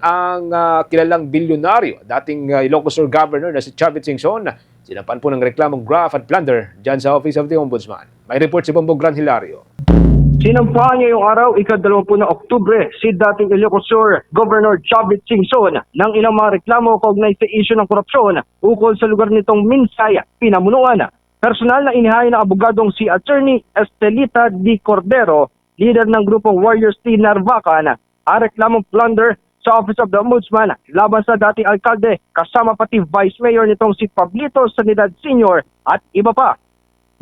ang ah, kilalang bilyonaryo, dating uh, Ilocos Sur Governor na si Chavit Singson, sinampan po ng reklamong graft at plunder dyan sa Office of the Ombudsman. May report si Bombo Gran Hilario. Sinampahan niya yung araw, ika-20 na Oktubre, si dating Ilocos Sur Governor Chavit Singson ng ilang mga reklamo kaugnay sa isyu ng korupsyon ukol sa lugar nitong Minsay, Pinamunuan. Personal na inihain ng abogadong si Attorney Estelita Di Cordero, leader ng grupong Warriors Team Narvacan, ang reklamong plunder sa Office of the Ombudsman laban sa dating alkalde kasama pati Vice Mayor nitong si Pablito Sanidad Sr. at iba pa.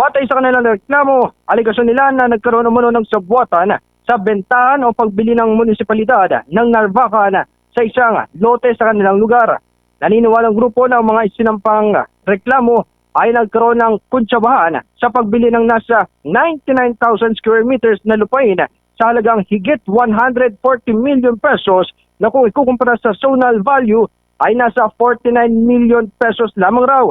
Batay sa kanilang reklamo, aligasyon nila na nagkaroon umano ng sabwatan sa bentahan o pagbili ng munisipalidad ng Narvacan sa isang lote sa kanilang lugar. Naniniwalang grupo ang mga isinampang reklamo ay nagkaroon ng kuntsabahan sa pagbili ng nasa 99,000 square meters na lupain sa halagang higit 140 million pesos na kung ikukumpara sa zonal value ay nasa 49 million pesos lamang raw.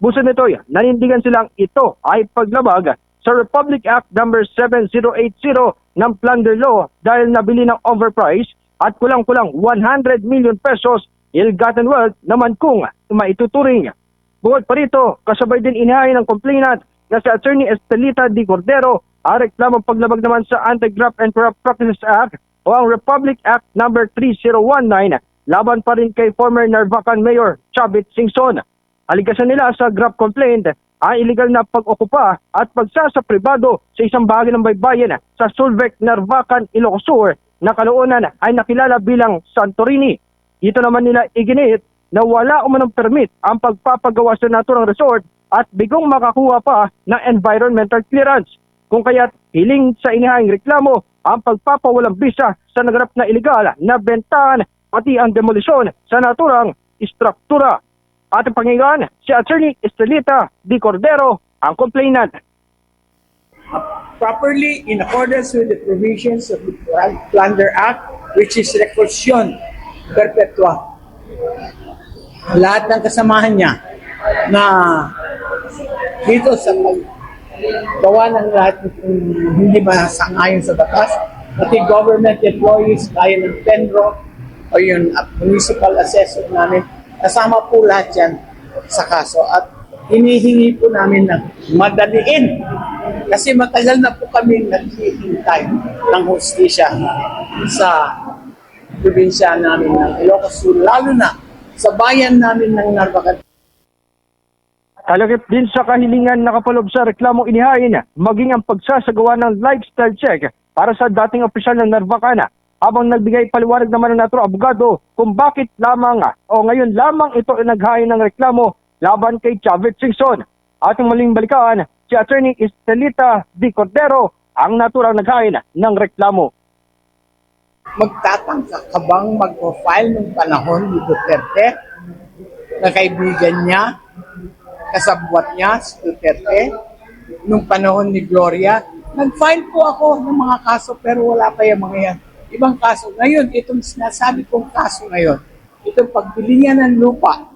Busa nito, nanindigan silang ito ay paglabag sa Republic Act number 7080 ng Plunder Law dahil nabili ng overprice at kulang-kulang 100 million pesos ill-gotten wealth naman kung maituturing. Bukod pa rito, kasabay din inihain ng complainant na si Attorney Estelita Di Cordero ang reklamong paglabag naman sa Anti-Graft and Corrupt Practices Act o ang Republic Act number 3019 laban pa rin kay former Narvacan Mayor Chavit Singson. Aligasan nila sa graft complaint ang illegal na pag-okupa at pagsasa pribado sa isang bahagi ng baybayin sa Sulvec, Narvacan, Ilocos Sur na kaloonan ay nakilala bilang Santorini. Dito naman nila iginit na wala umanong permit ang pagpapagawa sa naturang resort at bigong makakuha pa ng environmental clearance. Kung kaya't hiling sa inihahing reklamo ang pagpapawalang bisa sa naganap na iligal na bentahan pati ang demolisyon sa naturang istruktura. Ating pangingan, si Attorney Estelita Di Cordero, ang complainant. properly in accordance with the provisions of the Plunder Act, which is rekursion perpetua. Lahat ng kasamahan niya na dito sa gawa ng lahat ng hindi masangayon sa batas, pati government employees, kaya ng Penro, o yung uh, municipal assessor namin, kasama po lahat yan sa kaso. At hinihingi po namin na madaliin kasi matagal na po kami naghihintay ng hustisya sa probinsya namin ng Ilocos Sur, lalo na sa bayan namin ng Narvacan. Talagip din sa kahilingan nakapalob sa reklamong inihain, maging ang pagsasagawa ng lifestyle check para sa dating opisyal ng Narvacana habang nagbigay paliwanag naman ng naturo abogado kung bakit lamang o ngayon lamang ito naghain ng reklamo laban kay Chavit Singson. Ating maling balikaan, si Attorney Estelita Di Cordero ang naturang naghain ng reklamo. Magtatangka ka bang mag-profile ng panahon ni Duterte na kaibigan niya, kasabwat niya si Duterte, nung panahon ni Gloria, nag-file po ako ng mga kaso pero wala pa yung mga yan. Ibang kaso. Ngayon, itong sinasabi kong kaso ngayon, itong pagbili niya ng lupa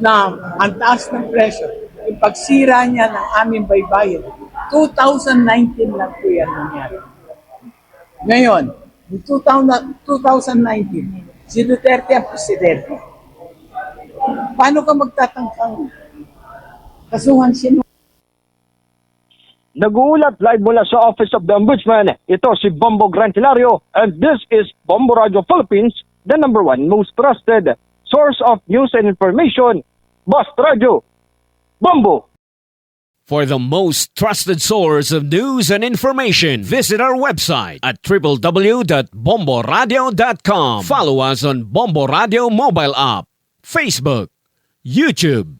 na ang taas ng presyo, yung pagsira niya ng aming baybayin, 2019 lang po yan nangyari. Ngayon, in 2000 2019, si Duterte ang presidente. Paano ka magtatangkang kasuhan sino? Nag-uulat live mula sa Office of the Ombudsman. Ito si Bombo Grantilario and this is Bombo Radio Philippines, the number one most trusted source of news and information. Bust Radio. Bombo! For the most trusted source of news and information, visit our website at www.bomboradio.com. Follow us on Bombo Radio mobile app, Facebook, YouTube,